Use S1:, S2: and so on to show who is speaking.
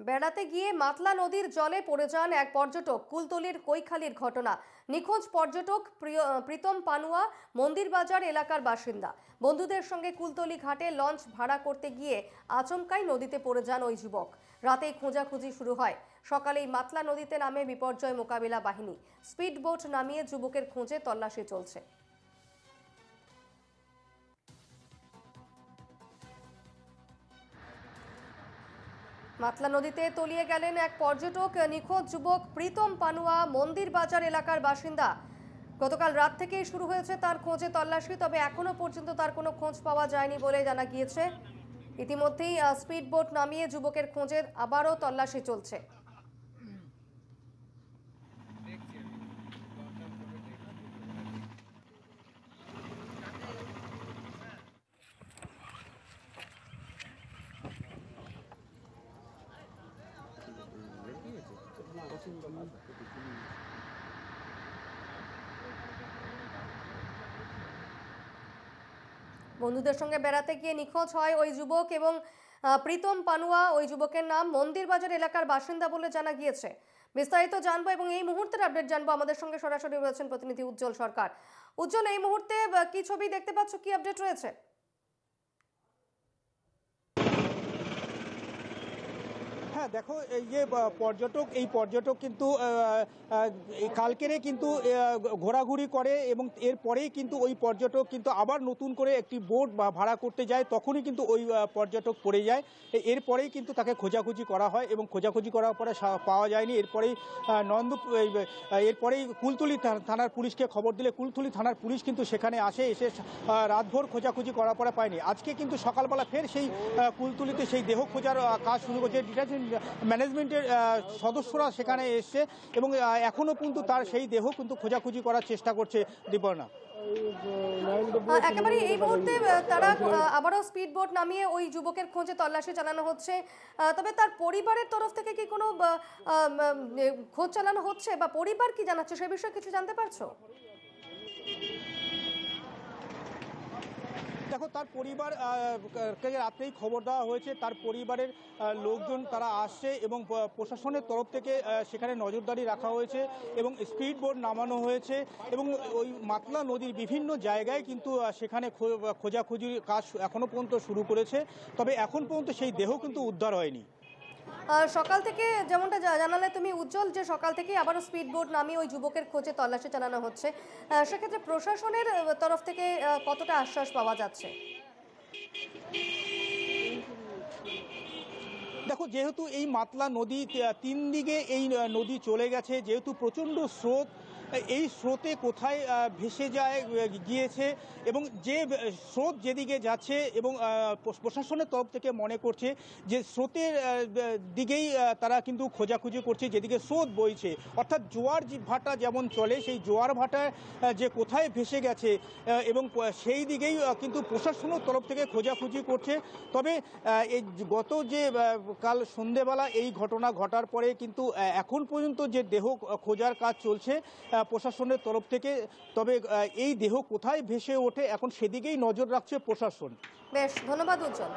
S1: বেড়াতে গিয়ে মাতলা নদীর জলে পড়ে যান এক পর্যটক। কুলতলির কৈখালির ঘটনা। নিখোঁজ পর্যটক প্রিয়- প্রীতম পানুয়া মন্দির বাজার এলাকার বাসিন্দা। বন্ধুদের সঙ্গে কুলতলি ঘাটে লঞ্চ ভাড়া করতে গিয়ে আচমকাই নদীতে পড়ে যান ওই যুবক। রাতেই খোঁজাখুঁজি শুরু হয়। সকালেই মাতলা নদীতে নামে বিপর্যয় মোকাবিলা বাহিনী। স্পিড বোট নামিয়ে যুবকের খোঁজে তল্লাশি চলছে। মাতলা নদীতে তলিয়ে গেলেন এক পর্যটক, নিখোঁজ যুবক প্রীতম পানুয়া, মন্দির বাজার এলাকার বাসিন্দা। গতকাল রাত থেকেই শুরু হয়েছে তার খোঁজে তল্লাশি, তবে এখনও পর্যন্ত তার কোনো খোঁজ পাওয়া যায়নি বলে জানা গিয়েছে। ইতিমধ্যেই স্পিড বোট নামিয়ে যুবকের খোঁজে আবারও তল্লাশি চলছে। বন্ধুদের সঙ্গে বেড়াতে গিয়ে নিখোঁজ হয় ওই যুবক এবং প্রীতম পানুয়া। ওই যুবকের নাম মন্দির বাজার এলাকার বাসিন্দা বলে জানা গিয়েছে। বিস্তারিত জানব এবং এই মুহূর্তের আপডেট জানব। আমাদের সঙ্গে সরাসরি রয়েছেন প্রতিনিধি উজ্জ্বল সরকার। উজ্জ্বল, এই মুহূর্তে কি ছবি দেখতে পাচ্ছ? কি আপডেট রয়েছে?
S2: হ্যাঁ দেখো, এই যে পর্যটক, এই পর্যটক কিন্তু কালকেরে কিন্তু ঘোরাঘুরি করে এবং এরপরেই কিন্তু ওই পর্যটক কিন্তু আবার নতুন করে একটি বোট বা ভাড়া করতে যায়, তখনই কিন্তু ওই পর্যটক পড়ে যায়। এরপরেই কিন্তু তাকে খোঁজাখুঁজি করা হয় এবং খোঁজাখুঁজি করার পরে পাওয়া যায়নি। এরপরেই নন্দ এরপরেই কুলতলি থানার পুলিশকে খবর দিলে কুলতলি থানার পুলিশ কিন্তু সেখানে আসে, এসে রাতভর খোঁজাখুঁজি করার পরে পায়নি। আজকে কিন্তু সকালবেলা ফের সেই কুলতুলিতে সেই দেহ খোঁজার কাজ শুরু করছে। ডিটারজেন্ট ম্যানেজমেন্টের সদস্যরা সেখানে এসছে এবং এখনও কিন্তু তার সেই দেহ কিন্তু খোঁজাখুঁজি করার চেষ্টা করছে দীপর্ণা।
S1: একেবারে এই মুহূর্তে তারা আবারও স্পিড বোট নামিয়ে ওই যুবকের খোঁজে তল্লাশি চালানো হচ্ছে। তবে তার পরিবারের তরফ থেকে কি কোনো খোঁজ চালানো হচ্ছে বা পরিবার কি জানাচ্ছে সে বিষয়ে কিছু জানতে পারছ?
S2: দেখো, তার পরিবার রাতেই রাত্রেই খবর দেওয়া হয়েছে, তার পরিবারের লোকজন তারা আসছে এবং প্রশাসনের তরফ থেকে সেখানে নজরদারি রাখা হয়েছে এবং স্পিড বোর্ড নামানো হয়েছে এবং ওই মাতলা নদীর বিভিন্ন জায়গায় কিন্তু সেখানে খোঁজাখুঁজির কাজ এখনও পর্যন্ত শুরু করেছে। তবে এখন পর্যন্ত সেই দেহ কিন্তু উদ্ধার হয়নি।
S1: সকাল থেকে যেমনটা জানালে তুমি উজ্জ্বল যে সকাল থেকে আবারও স্পিড বোট নামিয়ে ওই যুবকের খোঁজে তল্লাশি চালানো হচ্ছে সেক্ষেত্রে প্রশাসনের তরফ থেকে কতটা আশ্বাস পাওয়া যাচ্ছে?
S2: দেখো, যেহেতু এই মাতলা নদী তিন দিকে এই নদী চলে গেছে, যেহেতু প্রচণ্ড স্রোত এই স্রোতে কোথায় ভেসে যায় গিয়েছে এবং যে স্রোত যেদিকে যাচ্ছে এবং প্রশাসনের তরফ থেকে মনে করছে যে স্রোতের দিকেই তারা কিন্তু খোঁজাখুঁজি করছে, যেদিকে স্রোত বইছে। অর্থাৎ জোয়ার ভাটা যেমন চলে, সেই জোয়ার ভাটা যে কোথায় ভেসে গেছে এবং সেই দিকেই কিন্তু প্রশাসনের তরফ থেকে খোঁজাখুঁজি করছে। তবে এই গত যে কাল সন্ধেবেলা এই ঘটনা ঘটার পরে কিন্তু এখন পর্যন্ত যে দেহ খোঁজার কাজ চলছে প্রশাসনের তরফ থেকে। তবে এই দেহ কোথায় ভেসে ওঠে? এখন সেদিকেই নজর রাখছে প্রশাসন।
S1: বেশ, ধন্যবাদ, উজ্জ্বল।